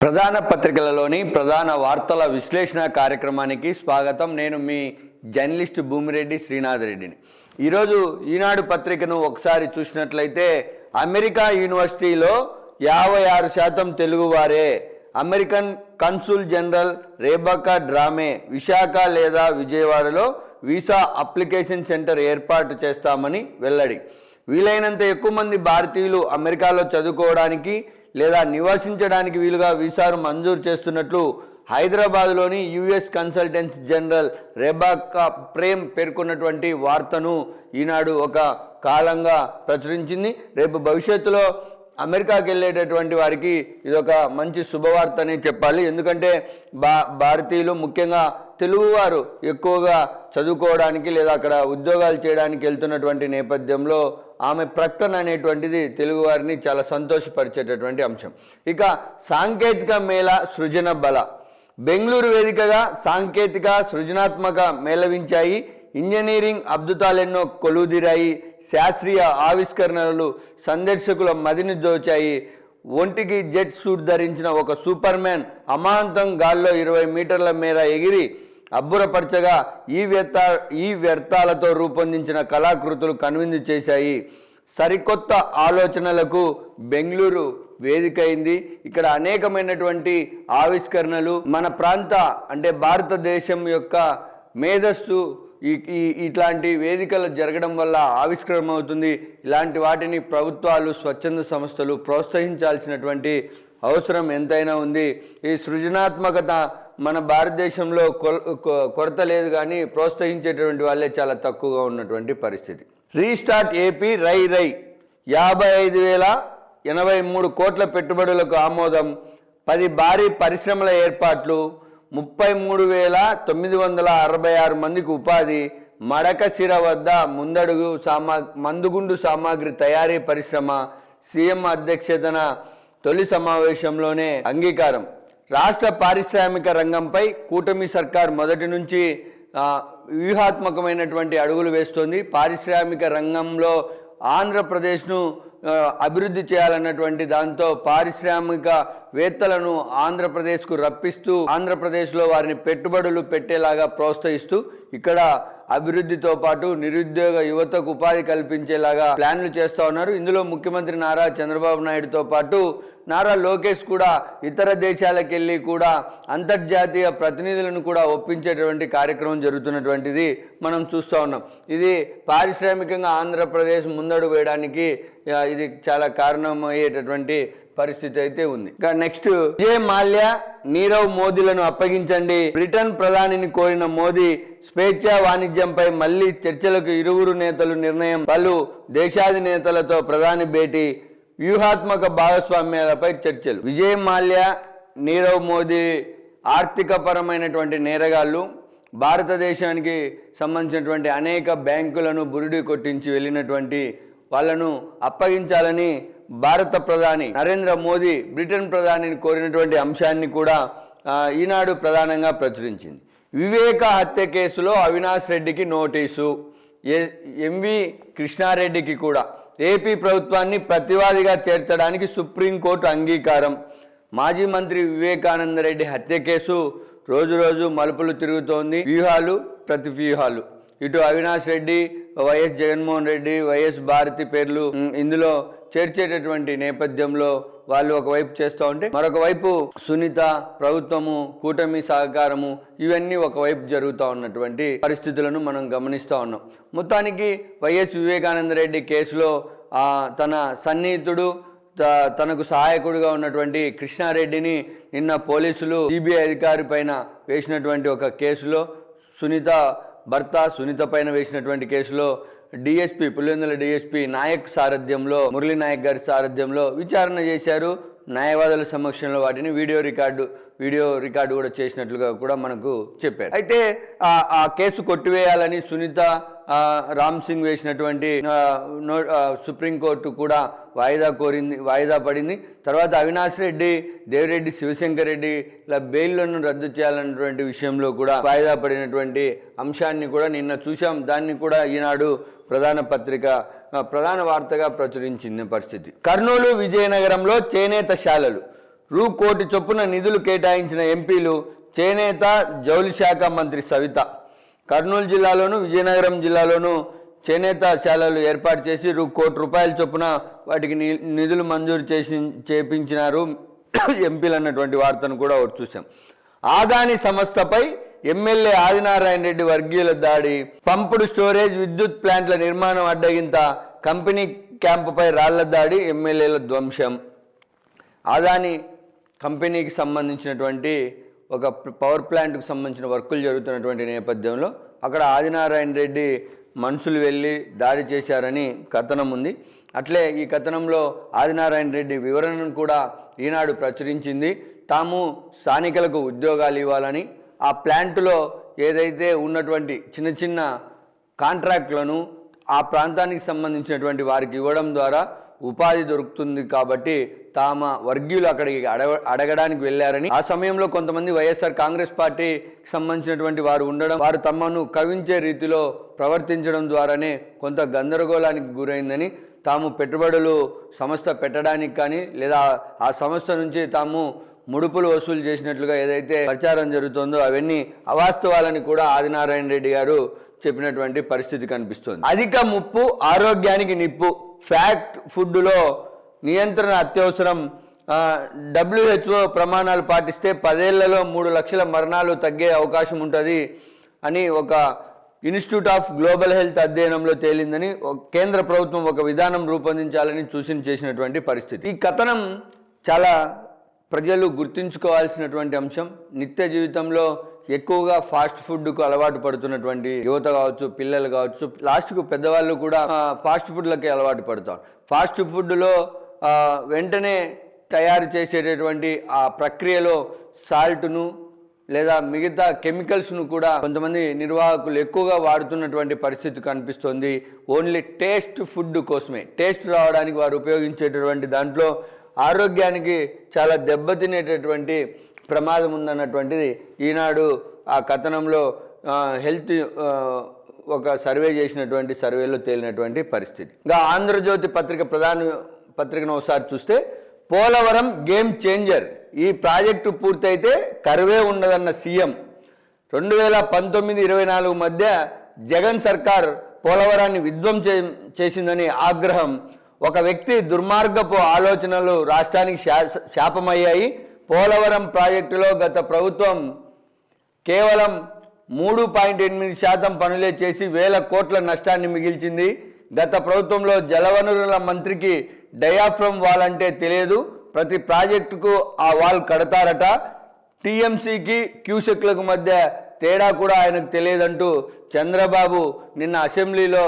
ప్రధాన పత్రికలలోని ప్రధాన వార్తల విశ్లేషణ కార్యక్రమానికి స్వాగతం. నేను మీ జర్నలిస్ట్ భూమిరెడ్డి శ్రీనాథ్ రెడ్డిని. ఈరోజు ఈనాడు పత్రికను ఒకసారి చూసినట్లయితే అమెరికా యూనివర్సిటీలో యాభై ఆరు శాతం తెలుగువారే American consul general Rebecca Drame Visakha లేదా విజయవాడలో వీసా అప్లికేషన్ సెంటర్ ఏర్పాటు చేస్తామని వెల్లడి. వీలైనంత ఎక్కువ మంది భారతీయులు అమెరికాలో చదువుకోవడానికి లేదా నివసించడానికి వీలుగా వీసాను మంజూరు చేస్తున్నట్లు హైదరాబాద్లోని యుఎస్ కన్సల్టెన్స్ జనరల్ రెబాకా ప్రేమ్ పేర్కొన్నటువంటి వార్తను ఈనాడు ఒక కాలంగా ప్రచురించింది. రేపు భవిష్యత్తులో అమెరికాకి వెళ్ళేటటువంటి వారికి ఇదొక మంచి శుభవార్త అని చెప్పాలి. ఎందుకంటే భా భారతీయులు ముఖ్యంగా తెలుగువారు ఎక్కువగా చదువుకోవడానికి లేదా అక్కడ ఉద్యోగాలు చేయడానికి వెళ్తున్నటువంటి నేపథ్యంలో ఆమె ప్రకటన అనేటువంటిది తెలుగువారిని చాలా సంతోషపరిచేటటువంటి అంశం. ఇక సాంకేతిక మేళ సృజన బల. బెంగళూరు వేదికగా సాంకేతిక సృజనాత్మక మేళవించాయి ఇంజనీరింగ్ అద్భుతాలెన్నో కొలువుదిరాయి. శాస్త్రీయ ఆవిష్కరణలు సందర్శకుల మదిని దోచాయి. ఒంటికి జెట్ సూట్ ధరించిన ఒక సూపర్ మ్యాన్ అమాంతం గాల్లో ఇరవై మీటర్ల మేర ఎగిరి అబ్బురపరచగా ఈ వ్యర్థ ఈ వ్యర్థాలతో రూపొందించిన కళాకృతులు కనువిందు చేశాయి. సరికొత్త ఆలోచనలకు బెంగళూరు వేదిక అయింది ఇక్కడ అనేకమైనటువంటి ఆవిష్కరణలు మన ప్రాంత అంటే భారతదేశం యొక్క మేధస్సు ఈ ఇట్లాంటి వేదికలు జరగడం వల్ల ఆవిష్కరణ అవుతుంది ఇలాంటి వాటిని ప్రభుత్వాలు స్వచ్ఛంద సంస్థలు ప్రోత్సహించాల్సినటువంటి అవసరం ఎంతైనా ఉంది. ఈ సృజనాత్మకత మన భారతదేశంలో కొ- కొరత లేదు కానీ ప్రోత్సహించేటువంటి వాళ్ళే చాలా తక్కువగా ఉన్నటువంటి పరిస్థితి. రీస్టార్ట్ ఏపీ రై రై. యాభై ఐదు వేల ఎనభై మూడు కోట్ల పెట్టుబడులకు ఆమోదం. పది భారీ పరిశ్రమల ఏర్పాట్లు. ముప్పై మూడు వేల తొమ్మిది వందల అరవై ఆరు మందికి ఉపాధి. మడకశిర వద్ద ముందడుగు సామా మందుగుండు సామాగ్రి తయారీ పరిశ్రమ. సీఎం అధ్యక్షతన తొలి సమావేశంలోనే అంగీకారం. రాష్ట్ర పారిశ్రామిక రంగంపై కూటమి సర్కార్ మొదటి నుంచి వ్యూహాత్మకమైనటువంటి అడుగులు వేస్తోంది. పారిశ్రామిక రంగంలో ఆంధ్రప్రదేశ్ను అభివృద్ధి చేయాలన్నటువంటి దాంతో పారిశ్రామిక వేత్తలను ఆంధ్రప్రదేశ్కు రప్పిస్తూ ఆంధ్రప్రదేశ్లో వారిని పెట్టుబడులు పెట్టేలాగా ప్రోత్సహిస్తూ ఇక్కడ అభివృద్ధితో పాటు నిరుద్యోగ యువతకు ఉపాధి కల్పించేలాగా ప్లాన్లు చేస్తూ ఉన్నారు. ఇందులో ముఖ్యమంత్రి నారా చంద్రబాబు నాయుడుతో పాటు నారా లోకేష్ కూడా ఇతర దేశాలకు వెళ్ళి కూడా అంతర్జాతీయ ప్రతినిధులను కూడా ఒప్పించేటువంటి కార్యక్రమం జరుగుతున్నటువంటిది మనం చూస్తూ ఉన్నాం. ఇది పారిశ్రామికంగా ఆంధ్రప్రదేశ్ ముందడు వేయడానికి ఇది చాలా కారణమయ్యేటటువంటి పరిస్థితి అయితే ఉంది. ఇక నెక్స్ట్ విజయ్ మాల్యా నీరవ్ మోదీలను అప్పగించండి? బ్రిటన్ ప్రధానిని కోరిన మోదీ స్వేచ్ఛా వాణిజ్యంపై మళ్ళీ చర్చలకు ఇరువురు నేతలు నిర్ణయం పలు దేశాధినేతలతో ప్రధాని భేటీ వ్యూహాత్మక భాగస్వామ్యాలపై చర్చలు. విజయ్ మాల్యా నీరవ్ మోదీ ఆర్థిక పరమైనటువంటి నేరగాళ్ళు భారతదేశానికి సంబంధించినటువంటి అనేక బ్యాంకులను బురిడి కొట్టించి వెళ్ళినటువంటి వాళ్ళను అప్పగించాలని భారత ప్రధాని నరేంద్ర మోదీ బ్రిటన్ ప్రధానిని కోరినటువంటి అంశాన్ని కూడా ఈనాడు ప్రధానంగా ప్రచురించింది. వివేక హత్య కేసులో అవినాష్ రెడ్డికి నోటీసు ఏ- ఎంవి కృష్ణారెడ్డికి కూడా. ఏపీ ప్రభుత్వాన్ని ప్రతివాదిగా చేర్చడానికి సుప్రీంకోర్టు అంగీకారం. మాజీ మంత్రి వివేకానంద రెడ్డి హత్య కేసు రోజు రోజు మలుపులు తిరుగుతోంది. వ్యూహాలు ప్రతి వ్యూహాలు. ఇటు Avinash Reddy Y S Jaganmohan Reddy Y S Bharati పేర్లు ఇందులో చేర్చేటటువంటి నేపథ్యంలో వాళ్ళు ఒకవైపు చేస్తూ ఉంటే మరొక వైపు సునీత ప్రభుత్వము కూటమి సహకారము ఇవన్నీ ఒకవైపు జరుగుతూ ఉన్నటువంటి పరిస్థితులను మనం గమనిస్తూ ఉన్నాం. మొత్తానికి వైఎస్ వివేకానంద రెడ్డి కేసులో తన సన్నిహితుడు త- తనకు సహాయకుడిగా ఉన్నటువంటి కృష్ణారెడ్డిని నిన్న పోలీసులు సిబిఐ అధికారి పైన వేసినటువంటి ఒక కేసులో సునీత భర్త సునీత పైన వేసినటువంటి కేసులో డిఎస్పి పులివెందుల డిఎస్పి నాయక్ సారథ్యంలో మురళీ నాయక్ గారి సారథ్యంలో విచారణ చేశారు. న్యాయవాదుల సమక్షంలో వాటిని వీడియో రికార్డు వీడియో రికార్డు కూడా చేసినట్లుగా కూడా మనకు చెప్పారు. అయితే ఆ కేసు కొట్టివేయాలని సునీత రామ్ సింగ్ వేసినటువంటి నో- సుప్రీంకోర్టు కూడా వాయిదా కోరింది వాయిదా పడింది. తర్వాత అవినాష్ రెడ్డి దేవిరెడ్డి శివశంకర్ రెడ్డి ఇలా బెయిల్లను రద్దు చేయాలన్నటువంటి విషయంలో కూడా వాయిదా పడినటువంటి అంశాన్ని కూడా నిన్న చూసాం దాన్ని కూడా ఈనాడు ప్రధాన పత్రిక ప్రధాన వార్తగా ప్రచురించింది పరిస్థితి. కర్నూలు విజయనగరంలో చేనేత శాలలు. రూ కోటి చొప్పున నిధులు కేటాయించిన ఎంపీలు చేనేత జౌలి శాఖ మంత్రి సవిత. కర్నూలు జిల్లాలోను విజయనగరం జిల్లాలోను చేనేత శాలలు ఏర్పాటు చేసి రూ కోటి రూపాయల చొప్పున వాటికి ని- నిధులు మంజూరు చేసి చేపించినారు ఎంపీలు అన్నటువంటి వార్తను కూడా ఒకటి చూసాం ఆదాని సంస్థపై ఎమ్మెల్యే ఆదినారాయణ రెడ్డి వర్గీయుల దాడి పంపుడు స్టోరేజ్ విద్యుత్ ప్లాంట్ల నిర్మాణం అడ్డగింత కంపెనీ క్యాంపుపై రాళ్ళ దాడి ఎమ్మెల్యేల ధ్వంసం. ఆదాని కంపెనీకి సంబంధించినటువంటి ఒక పవర్ ప్లాంట్కు సంబంధించిన వర్కులు జరుగుతున్నటువంటి నేపథ్యంలో అక్కడ ఆదినారాయణ రెడ్డి మనుషులు వెళ్ళి దాడి చేశారని కథనం ఉంది. అట్లే ఈ కథనంలో ఆదినారాయణ రెడ్డి వివరణను కూడా ఈనాడు ప్రచురించింది. తాము స్థానికులకు ఉద్యోగాలు ఇవ్వాలని ఆ ప్లాంటులో ఏదైతే ఉన్నటువంటి చిన్న చిన్న కాంట్రాక్టులను ఆ ప్రాంతానికి సంబంధించినటువంటి వారికి ఇవ్వడం ద్వారా ఉపాధి దొరుకుతుంది కాబట్టి తామ వర్గీయులు అక్కడికి అడగ అడగడానికి వెళ్ళారని. ఆ సమయంలో కొంతమంది వైఎస్ఆర్ కాంగ్రెస్ పార్టీకి సంబంధించినటువంటి వారు ఉండడం వారు తమను కవించే రీతిలో ప్రవర్తించడం ద్వారానే కొంత గందరగోళానికి గురైందని తాము పెట్టుబడులు సంస్థ పెట్టడానికి కానీ లేదా ఆ సంస్థ నుంచి తాము ముడుపులు వసూలు చేసినట్లుగా ఏదైతే ప్రచారం జరుగుతుందో అవన్నీ అవాస్తవాలని కూడా ఆదినారాయణ రెడ్డి గారు చెప్పినటువంటి పరిస్థితి కనిపిస్తుంది. అధిక ముప్పు ఆరోగ్యానికి నిప్పు ఫ్యాక్ట్ ఫుడ్లో నియంత్రణ అత్యవసరం డబ్ల్యూహెచ్ఓ ప్రమాణాలు పాటిస్తే పదేళ్ళలో మూడు లక్షల మరణాలు తగ్గే అవకాశం ఉంటుంది అని ఒక ఇన్స్టిట్యూట్ ఆఫ్ గ్లోబల్ హెల్త్ అధ్యయనంలో తేలిందని కేంద్ర ప్రభుత్వం ఒక విధానం రూపొందించాలని సూచన చేసినటువంటి పరిస్థితి. ఈ కథనం చాలా ప్రజలు గుర్తుంచుకోవాల్సినటువంటి అంశం. నిత్య జీవితంలో ఎక్కువగా ఫాస్ట్ ఫుడ్కు అలవాటు పడుతున్నటువంటి యువత కావచ్చు పిల్లలు కావచ్చు లాస్ట్కు పెద్దవాళ్ళు కూడా ఫాస్ట్ ఫుడ్లకి అలవాటు పడతారు. ఫాస్ట్ ఫుడ్లో వెంటనే తయారు చేసేటటువంటి ఆ ప్రక్రియలో సాల్ట్ను లేదా మిగతా కెమికల్స్ను కూడా కొంతమంది నిర్వాహకులు ఎక్కువగా వాడుతున్నటువంటి పరిస్థితి కనిపిస్తుంది. ఓన్లీ టేస్ట్ ఫుడ్ కోసమే. టేస్ట్ రావడానికి వారు ఉపయోగించేటటువంటి దాంట్లో ఆరోగ్యానికి చాలా దెబ్బతినేటటువంటి ప్రమాదం ఉందన్నటువంటిది ఈనాడు ఆ కథనంలో హెల్త్ ఒక సర్వే చేసినటువంటి సర్వేలో తేలినటువంటి పరిస్థితి. ఇంకా ఆంధ్రజ్యోతి పత్రిక ప్రధాన పత్రికను ఒకసారి చూస్తే పోలవరం గేమ్ చేంజర్. ఈ ప్రాజెక్టు పూర్తయితే కరువే ఉండదన్న సీఎం. రెండు వేల పంతొమ్మిది ఇరవై నాలుగు మధ్య జగన్ సర్కార్ పోలవరాన్ని విధ్వం చే చేసిందని ఆగ్రహం. ఒక వ్యక్తి దుర్మార్గపు ఆలోచనలు రాష్ట్రానికి శా- శాపమయ్యాయి. పోలవరం ప్రాజెక్టులో గత ప్రభుత్వం కేవలం మూడు పాయింట్ ఎనిమిది శాతం పనులే చేసి వేల కోట్ల నష్టాన్ని మిగిల్చింది. గత ప్రభుత్వంలో జలవనరుల మంత్రికి డయాఫ్రమ్ వాల్ అంటే తెలియదు. ప్రతి ప్రాజెక్టుకు ఆ వాల్ కడతారట. టీఎంసీకి క్యూసెక్లకు మధ్య తేడా కూడా ఆయనకు తెలియదంటూ చంద్రబాబు నిన్న అసెంబ్లీలో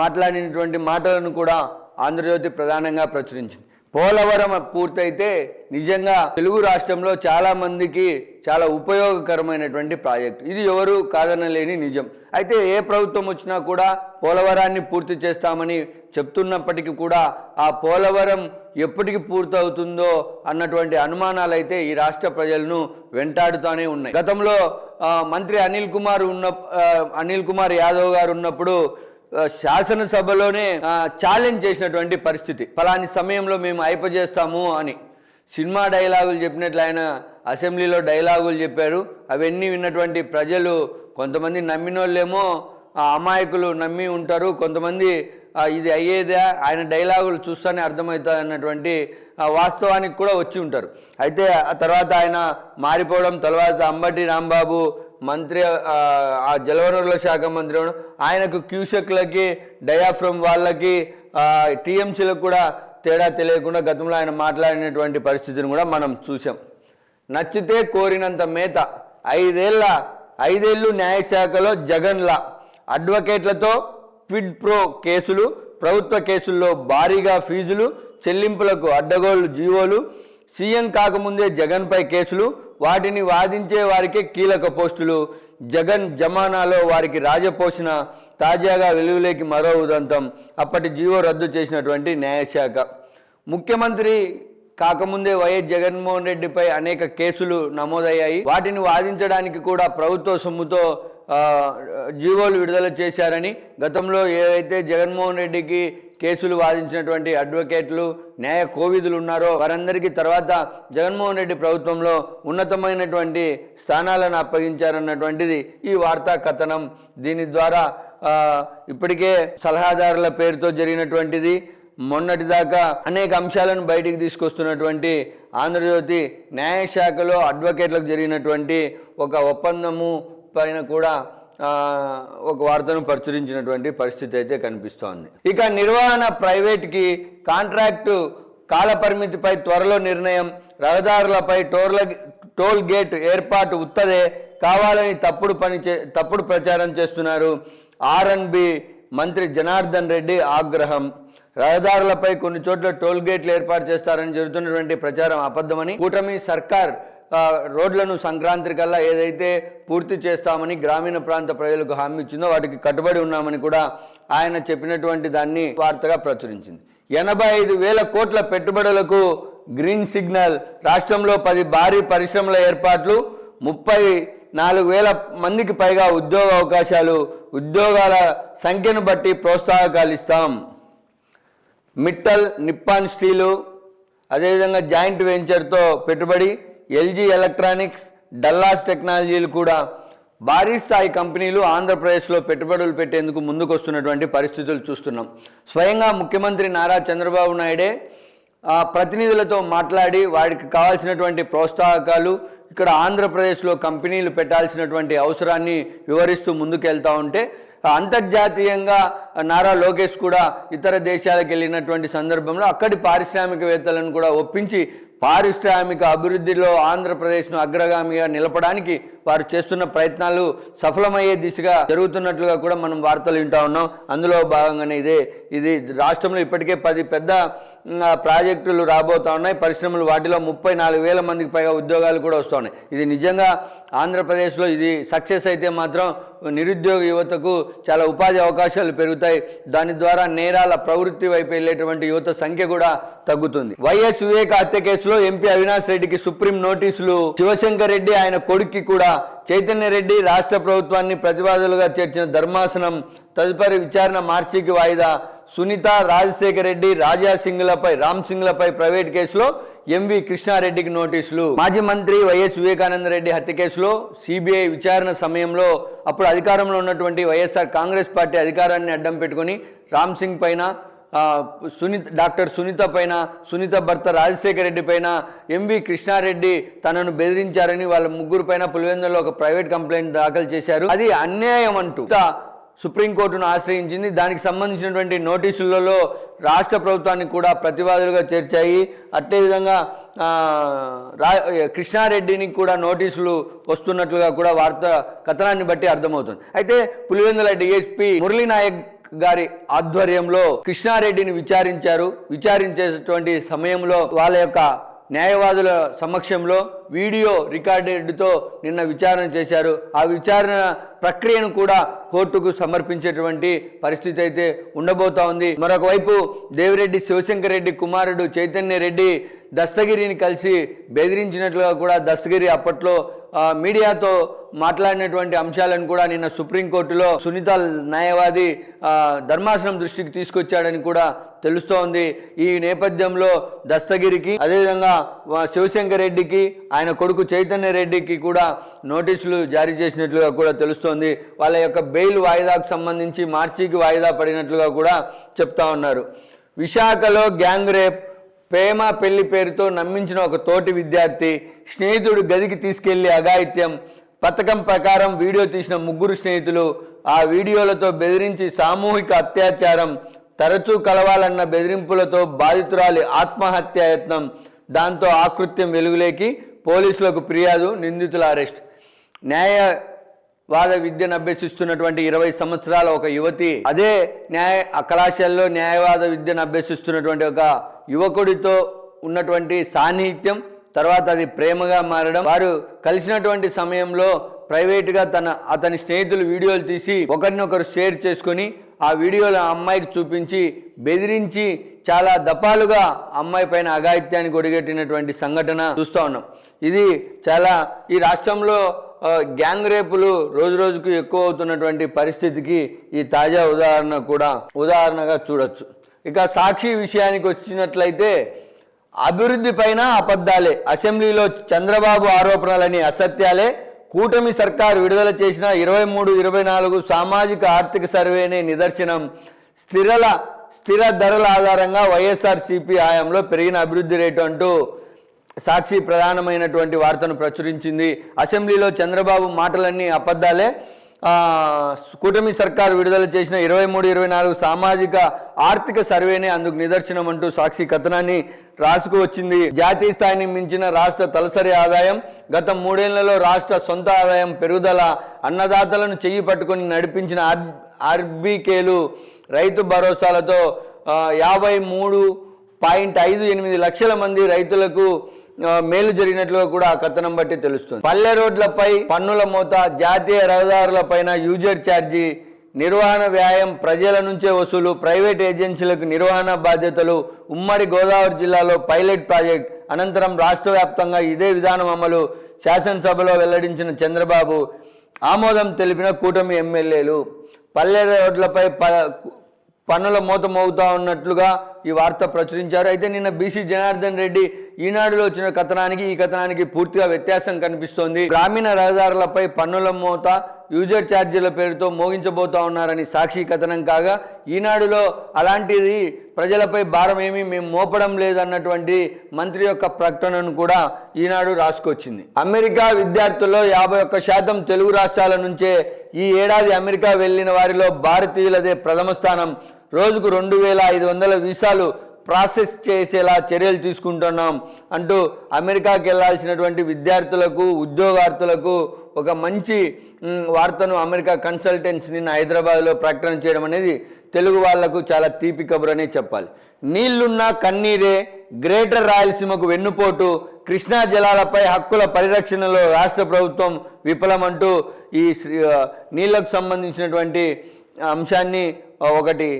మాట్లాడినటువంటి మాటలను కూడా ఆంధ్రజ్యోతి ప్రధానంగా ప్రచురించింది. పోలవరం పూర్తయితే నిజంగా తెలుగు రాష్ట్రంలో చాలా మందికి చాలా ఉపయోగకరమైనటువంటి ప్రాజెక్ట్. ఇది ఎవరు కాదనలేని నిజం. అయితే ఏ ప్రభుత్వం వచ్చినా కూడా పోలవరాన్ని పూర్తి చేస్తామని చెప్తున్నప్పటికీ కూడా ఆ పోలవరం ఎప్పటికి పూర్తవుతుందో అన్నటువంటి అనుమానాలు అయితే ఈ రాష్ట్ర ప్రజలను వెంటాడుతూనే ఉన్నాయి. గతంలో మంత్రి అనిల్ కుమార్ ఉన్న అనిల్ కుమార్ యాదవ్ గారు ఉన్నప్పుడు శాసనసభలోనే ఛాలెంజ్ చేసినటువంటి పరిస్థితి. ఫలాని సమయంలో మేము అయిపోజేస్తాము అని. సినిమా డైలాగులు చెప్పినట్లు ఆయన అసెంబ్లీలో డైలాగులు చెప్పారు. అవన్నీ విన్నటువంటి ప్రజలు కొంతమంది నమ్మినోళ్ళేమో అమాయకులు నమ్మి ఉంటారు. కొంతమంది ఇది అయ్యేదా ఆయన డైలాగులు చూస్తేనే అర్థమవుతుంది అన్నటువంటి ఆ, వాస్తవానికి కూడా వచ్చి ఉంటారు. అయితే ఆ తర్వాత ఆయన మారిపోవడం తర్వాత అంబటి రాంబాబు మంత్రి ఆ, జలవనరుల శాఖ మంత్రి ఆయనకు క్యూసెక్లకి డయాఫ్రమ్ వాళ్ళకి టీఎంసీలకు కూడా తేడా తెలియకుండా గతంలో ఆయన మాట్లాడినటువంటి పరిస్థితిని కూడా మనం చూసాం నచ్చితే కోరినంత మేత. ఐదేళ్ళ ఐదేళ్ళు న్యాయశాఖలో జగన్లా. అడ్వకేట్లతో క్విడ్ ప్రో కేసులు ప్రభుత్వ కేసుల్లో భారీగా ఫీజులు చెల్లింపులకు అడ్డగోళ్ళు జీవోలు. సీఎం కాకముందే జగన్పై కేసులు వాటిని వాదించే వారికే కీలక పోస్టులు. జగన్ జమానాలో వారికి రాజపోషణ తాజాగా వెలుగులోకి మరో ఉదంతం. అప్పటి జీవో రద్దు చేసినటువంటి న్యాయశాఖ. ముఖ్యమంత్రి కాకముందే వైఎస్ జగన్మోహన్ రెడ్డిపై అనేక కేసులు నమోదయ్యాయి. వాటిని వాదించడానికి కూడా ప్రభుత్వ సొమ్ముతో జీవోలు విడుదల చేశారని గతంలో ఏవైతే జగన్మోహన్ రెడ్డికి కేసులు వాదించినటువంటి అడ్వకేట్లు న్యాయ కోవిధులు ఉన్నారో వారందరికీ తర్వాత జగన్మోహన్ రెడ్డి ప్రభుత్వంలో ఉన్నతమైనటువంటి స్థానాలను అప్పగించారన్నటువంటిది ఈ వార్తా కథనం దీని ద్వారా ఇప్పటికే సలహాదారుల పేరుతో జరిగినటువంటిది మొన్నటిదాకా అనేక అంశాలను బయటికి తీసుకొస్తున్నటువంటి ఆంధ్రజ్యోతి న్యాయశాఖలో అడ్వకేట్లకు జరిగినటువంటి ఒక ఒప్పందము పైన కూడా ఒక వార్తను ప్రచురించినటువంటి పరిస్థితి అయితే కనిపిస్తోంది. ఇక నిర్వహణ ప్రైవేట్కి కాంట్రాక్టు కాలపరిమితిపై త్వరలో నిర్ణయం రహదారులపై టోర్ల టోల్ గేట్ ఏర్పాటు ఉత్తదే కావాలని తప్పుడు పని చే తప్పుడు ప్రచారం చేస్తున్నారు ఆర్ఎన్బి మంత్రి జనార్దన్ రెడ్డి ఆగ్రహం. రహదారులపై కొన్ని చోట్ల టోల్ గేట్లు ఏర్పాటు చేస్తారని జరుగుతున్నటువంటి ప్రచారం అబద్ధమని కూటమి సర్కార్ రోడ్లను సంక్రాంతి కల్లా ఏదైతే పూర్తి చేస్తామని గ్రామీణ ప్రాంత ప్రజలకు హామీ ఇచ్చిందో వాటికి కట్టుబడి ఉన్నామని కూడా ఆయన చెప్పినటువంటి దాన్ని వార్తగా ప్రచురించింది. ఎనభై ఐదు వేల కోట్ల పెట్టుబడులకు గ్రీన్ సిగ్నల్ రాష్ట్రంలో పది భారీ పరిశ్రమల ఏర్పాట్లు ముప్పై నాలుగు వేల మందికి పైగా ఉద్యోగ అవకాశాలు ఉద్యోగాల సంఖ్యను బట్టి ప్రోత్సాహకాలు ఇస్తాం. మిట్టల్ నిప్పాన్ స్టీలు అదేవిధంగా జాయింట్ వెంచర్తో పెట్టుబడి ఎల్జీ ఎలక్ట్రానిక్స్ డల్లాస్ టెక్నాలజీలు కూడా భారీ స్థాయి కంపెనీలు ఆంధ్రప్రదేశ్లో పెట్టుబడులు పెట్టేందుకు ముందుకొస్తున్నటువంటి పరిస్థితులు చూస్తున్నాం. స్వయంగా ముఖ్యమంత్రి నారా చంద్రబాబు నాయుడే ప్రతినిధులతో మాట్లాడి వారికి కావాల్సినటువంటి ప్రోత్సాహకాలు ఇక్కడ ఆంధ్రప్రదేశ్లో కంపెనీలు పెట్టాల్సినటువంటి అవసరాన్ని వివరిస్తూ ముందుకెళ్తా ఉంటే అంతర్జాతీయంగా నారా లోకేష్ కూడా ఇతర దేశాలకు వెళ్ళినటువంటి సందర్భంలో అక్కడి పారిశ్రామికవేత్తలను కూడా ఒప్పించి పారిశ్రామిక అభివృద్ధిలో ఆంధ్రప్రదేశ్ను అగ్రగామిగా నిలపడానికి వారు చేస్తున్న ప్రయత్నాలు సఫలమయ్యే దిశగా జరుగుతున్నట్లుగా కూడా మనం వార్తలు వింటా ఉన్నాం. అందులో భాగంగానే ఇదే ఇది రాష్ట్రంలో ఇప్పటికే పది పెద్ద ప్రాజెక్టులు రాబోతా ఉన్నాయి. పరిశ్రమలు వాటిలో ముప్పై నాలుగు వేల మందికి పైగా ఉద్యోగాలు కూడా వస్తున్నాయి ఇది నిజంగా ఆంధ్రప్రదేశ్లో ఇది సక్సెస్ అయితే మాత్రం నిరుద్యోగ యువతకు చాలా ఉపాధి అవకాశాలు పెరుగుతాయి. దాని ద్వారా నేరాల ప్రవృత్తి వైపు వెళ్ళేటువంటి యువత సంఖ్య కూడా తగ్గుతుంది. వైఎస్ వివేక హత్య కేసులో ఎంపీ అవినాష్ రెడ్డికి సుప్రీం నోటీసులు. శివశంకర్ రెడ్డి ఆయన కొడుక్కి కూడా చైతన్య రెడ్డి రాష్ట్ర ప్రభుత్వాన్ని ప్రతిపాదనలుగా చేర్చిన ధర్మాసనం తదుపరి విచారణ మార్చికి వాయిదా సునీత రాజశేఖర్ రెడ్డి రాజా సింగ్లపై రామ్ సింగ్లపై ప్రైవేట్ కేసులో ఎంవి కృష్ణారెడ్డికి నోటీసులు. మాజీ మంత్రి వైఎస్ వివేకానంద రెడ్డి హత్య కేసులో సిబిఐ విచారణ సమయంలో అప్పుడు అధికారంలో ఉన్నటువంటి వైఎస్ఆర్ కాంగ్రెస్ పార్టీ అధికారాన్ని అడ్డం పెట్టుకొని రామ్ సింగ్ పైన సునీత డాక్టర్ సునీత పైన సునీత భర్త రాజశేఖర రెడ్డి పైన ఎంవి కృష్ణారెడ్డి తనను బెదిరించారని వాళ్ళ ముగ్గురు పైన పులివెందులో ఒక ప్రైవేట్ కంప్లైంట్ దాఖలు చేశారు. అది అన్యాయం అంటూ సుప్రీంకోర్టును ఆశ్రయించింది. దానికి సంబంధించినటువంటి నోటీసులలో రాష్ట్ర ప్రభుత్వాన్ని కూడా ప్రతివాదులుగా చేర్చాయి. అదేవిధంగా రా కృష్ణారెడ్డిని కూడా నోటీసులు వస్తున్నట్లుగా కూడా వార్త కథనాన్ని బట్టి అర్థమవుతుంది. అయితే పులివెందుల డిఎస్పి మురళీనాయక్ గారి ఆధ్వర్యంలో కృష్ణారెడ్డిని విచారించారు. విచారించేటువంటి సమయంలో వాళ్ళ యొక్క న్యాయవాదుల సమక్షంలో వీడియో రికార్డెడ్తో నిన్న విచారణ చేశారు. ఆ విచారణ ప్రక్రియను కూడా కోర్టుకు సమర్పించేటువంటి పరిస్థితి అయితే ఉండబోతా ఉంది. మరొకవైపు దేవిరెడ్డి శివశంకర్ రెడ్డి కుమారుడు చైతన్య రెడ్డి దస్తగిరిని కలిసి బెదిరించినట్లుగా కూడా దస్తగిరి అప్పట్లో మీడియాతో మాట్లాడినటువంటి అంశాలను కూడా నిన్న సుప్రీంకోర్టులో సునీత న్యాయవాది ధర్మాసనం దృష్టికి తీసుకొచ్చాడని కూడా తెలుస్తోంది. ఈ నేపథ్యంలో దస్తగిరికి అదేవిధంగా శివశంకర్ రెడ్డికి ఆయన కొడుకు చైతన్య రెడ్డికి కూడా నోటీసులు జారీ చేసినట్లుగా కూడా తెలుస్తోంది. వాళ్ళ యొక్క బెయిల్ వాయిదాకు సంబంధించి మార్చికి వాయిదా పడినట్లుగా కూడా చెప్తా ఉన్నారు. విశాఖలో గ్యాంగ్ రేప్ ప్రేమ పెళ్ళి పేరుతో నమ్మించిన ఒక తోటి విద్యార్థి స్నేహితుడు గదికి తీసుకెళ్ళి అఘాయిత్యం పథకం ప్రకారం వీడియో తీసిన ముగ్గురు స్నేహితులు ఆ వీడియోలతో బెదిరించి సామూహిక అత్యాచారం తరచూ కలవాలన్న బెదిరింపులతో బాధితురాలి ఆత్మహత్య యత్నం దాంతో ఆకృత్యం వెలుగులేకి పోలీసులకు ఫిర్యాదు నిందితుల అరెస్ట్. న్యాయ వాద విద్యను అభ్యసిస్తున్నటువంటి ఇరవై సంవత్సరాల ఒక యువతి అదే న్యాయ కళాశాలలో న్యాయవాద విద్యను అభ్యసిస్తున్నటువంటి ఒక యువకుడితో ఉన్నటువంటి సాన్నిహిత్యం తర్వాత అది ప్రేమగా మారడం వారు కలిసినటువంటి సమయంలో ప్రైవేట్గా తన అతని స్నేహితులు వీడియోలు తీసి ఒకరినొకరు షేర్ చేసుకొని ఆ వీడియోలు ఆ అమ్మాయికి చూపించి బెదిరించి చాలా దపాలుగా అమ్మాయి పైన అఘాయిత్యానికి ఒడిగట్టినటువంటి సంఘటన చూస్తూ ఉన్నాం. ఇది చాలా ఈ రాష్ట్రంలో గ్యాంగ్ రేపులు రోజు రోజుకు ఎక్కువ అవుతున్నటువంటి పరిస్థితికి ఈ తాజా ఉదాహరణ కూడా ఉదాహరణగా చూడొచ్చు. ఇక సాక్షి విషయానికి వచ్చినట్లయితే అభివృద్ధి పైన అబద్ధాలే. అసెంబ్లీలో చంద్రబాబు ఆరోపణలని అసత్యాలే. కూటమి సర్కార్ విడుదల చేసిన ఇరవై మూడు ఇరవై నాలుగు సామాజిక ఆర్థిక సర్వేనే నిదర్శనం. స్థిరల స్థిర ధరల ఆధారంగా వైఎస్ఆర్ సిపి హయాంలో పెరిగిన అభివృద్ధి రేటు అంటూ సాక్షి ప్రధానమైనటువంటి వార్తను ప్రచురించింది. అసెంబ్లీలో చంద్రబాబు మాటలన్నీ అబద్ధాలే. కూటమి సర్కారు విడుదల చేసిన ఇరవై మూడు ఇరవై నాలుగు సామాజిక ఆర్థిక సర్వేనే అందుకు నిదర్శనం అంటూ సాక్షి కథనాన్ని రాసుకువచ్చింది జాతీయ స్థాయిని మించిన రాష్ట్ర తలసరి ఆదాయం గత మూడేళ్ళలో రాష్ట్ర సొంత ఆదాయం పెరుగుదల అన్నదాతలను చెయ్యి పట్టుకొని నడిపించిన ఆర్ ఆర్బీకేలు రైతు భరోసాలతో యాభై మూడు పాయింట్ ఐదు ఎనిమిది లక్షల మంది రైతులకు మేలు జరిగినట్లుగా కూడా ఆ కథనం బట్టి తెలుస్తుంది. పల్లె రోడ్లపై పన్నుల మోత జాతీయ రహదారులపైన యూజర్ ఛార్జీ నిర్వహణ వ్యాయం ప్రజల నుంచే వసూలు ప్రైవేట్ ఏజెన్సీలకు నిర్వహణ బాధ్యతలు ఉమ్మడి గోదావరి జిల్లాలో పైలట్ ప్రాజెక్ట్ అనంతరం రాష్ట్ర వ్యాప్తంగా ఇదే విధానం అమలు శాసనసభలో వెల్లడించిన చంద్రబాబు ఆమోదం తెలిపిన కూటమి ఎమ్మెల్యేలు. పల్లె రోడ్లపై ప పన్నుల మూత మోగుతా ఉన్నట్లుగా ఈ వార్త ప్రచురించారు. అయితే నిన్న బీసీ జనార్దన్ రెడ్డి ఈనాడులో వచ్చిన కథనానికి ఈ కథనానికి పూర్తిగా వ్యత్యాసం కనిపిస్తోంది. గ్రామీణ రహదారులపై పన్నుల మూత యూజర్ ఛార్జీల పేరుతో మోగించబోతా ఉన్నారని సాక్షి కథనం కాగా ఈనాడులో అలాంటిది ప్రజలపై భారం ఏమీ మేము మోపడం లేదన్నటువంటి మంత్రి యొక్క ప్రకటనను కూడా ఈనాడు రాసుకొచ్చింది. అమెరికా విద్యార్థుల్లో యాభై ఒక్క శాతం తెలుగు రాష్ట్రాల నుంచే ఈ ఏడాది అమెరికా వెళ్ళిన వారిలో భారతీయులదే ప్రథమ స్థానం. రోజుకు రెండు వేల ఐదు వందల వీసాలు ప్రాసెస్ చేసేలా చర్యలు తీసుకుంటున్నాం అంటూ అమెరికాకి వెళ్ళాల్సినటువంటి విద్యార్థులకు ఉద్యోగార్థులకు ఒక మంచి వార్తను అమెరికా కన్సల్టెన్స్ నిన్న హైదరాబాద్లో ప్రకటన చేయడం అనేది తెలుగు వాళ్ళకు చాలా తీపి కబురు అనే చెప్పాలి. నీళ్ళున్న కన్నీరే గ్రేటర్ రాయలసీమకు వెన్నుపోటు కృష్ణా జలాలపై హక్కుల పరిరక్షణలో రాష్ట్ర ప్రభుత్వం విఫలమంటూ ఈ నీళ్ళకు సంబంధించినటువంటి అంశాన్ని ఒకటి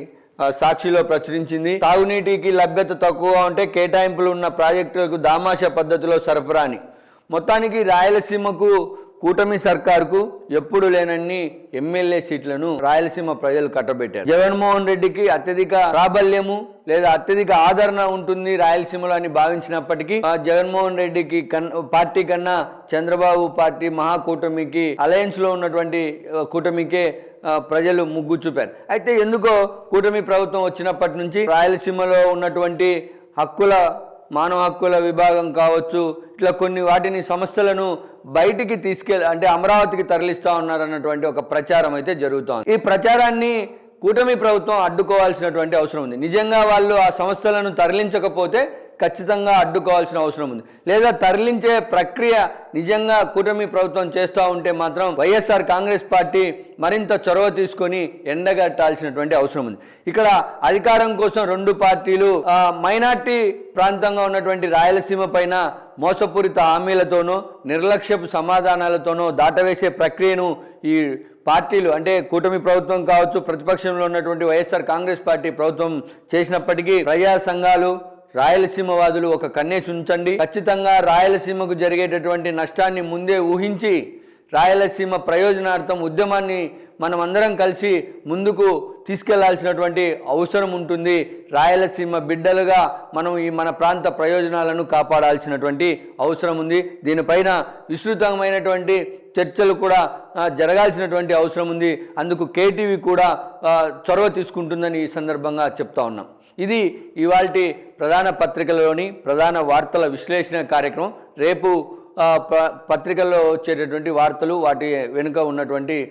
సాక్షిలో ప్రచురించింది. తాగునీటికి లభ్యత తక్కువ ఉంటే కేటాయింపులు ఉన్న ప్రాజెక్టులకు దామాష పద్ధతిలో సరఫరా అని మొత్తానికి రాయలసీమకు కూటమి సర్కార్కు ఎప్పుడు లేనన్ని ఎమ్మెల్యే సీట్లను రాయలసీమ ప్రజలు కట్టబెట్టారు. జగన్మోహన్ రెడ్డికి అత్యధిక ప్రాబల్యము లేదా అత్యధిక ఆదరణ ఉంటుంది రాయలసీమలో అని భావించినప్పటికీ జగన్మోహన్ రెడ్డికి కన్ పార్టీ కన్నా చంద్రబాబు పార్టీ మహాకూటమికి అలయన్స్లో ఉన్నటువంటి కూటమికే ప్రజలు ముగ్గు చూపారు. అయితే ఎందుకో కూటమి ప్రభుత్వం వచ్చినప్పటి నుంచి రాయలసీమలో ఉన్నటువంటి హక్కుల మానవ హక్కుల విభాగం కావచ్చు ఇట్లా కొన్ని వాటిని సంస్థలను బయటికి తీసుకెళ్ళి అంటే అమరావతికి తరలిస్తా ఉన్నారన్నటువంటి ఒక ప్రచారం అయితే జరుగుతోంది. ఈ ప్రచారాన్ని కూటమి ప్రభుత్వం అడ్డుకోవాల్సినటువంటి అవసరం ఉంది. నిజంగా వాళ్ళు ఆ సంస్థలను తరలించకపోతే ఖచ్చితంగా అడ్డుకోవాల్సిన అవసరం ఉంది. లేదా తరలించే ప్రక్రియ నిజంగా కూటమి ప్రభుత్వం చేస్తూ ఉంటే మాత్రం వైఎస్ఆర్ కాంగ్రెస్ పార్టీ మరింత చొరవ తీసుకొని ఎండగట్టాల్సినటువంటి అవసరం ఉంది. ఇక్కడ అధికారం కోసం రెండు పార్టీలు మైనార్టీ ప్రాంతంగా ఉన్నటువంటి రాయలసీమ పైన మోసపూరిత హామీలతోనో నిర్లక్ష్యపు సమాధానాలతోనో దాటవేసే ప్రక్రియను ఈ పార్టీలు అంటే కూటమి ప్రభుత్వం కావచ్చు ప్రతిపక్షంలో ఉన్నటువంటి వైఎస్ఆర్ కాంగ్రెస్ పార్టీ ప్రభుత్వం చేసినప్పటికీ ప్రజా సంఘాలు రాయలసీమ వాదులు ఒక కన్నేసి ఉంచండి. ఖచ్చితంగా రాయలసీమకు జరిగేటటువంటి నష్టాన్ని ముందే ఊహించి రాయలసీమ ప్రయోజనార్థం ఉద్యమాన్ని మనం అందరం కలిసి ముందుకు తీసుకెళ్ళాల్సినటువంటి అవసరం ఉంటుంది. రాయలసీమ బిడ్డలుగా మనం ఈ మన ప్రాంత ప్రయోజనాలను కాపాడాల్సినటువంటి అవసరం ఉంది. దీనిపైన విస్తృతమైనటువంటి చర్చలు కూడా జరగాల్సినటువంటి అవసరం ఉంది. అందుకు కేటీవీ కూడా చొరవ తీసుకుంటుందని ఈ సందర్భంగా చెప్తా ఉన్నాం. ఇది ఇవాళ ప్రధాన పత్రికలలోని ప్రధాన వార్తల విశ్లేషణ కార్యక్రమం. రేపు ప- పత్రికల్లో వచ్చేటటువంటి వార్తలు వాటి వెనుక ఉన్నటువంటి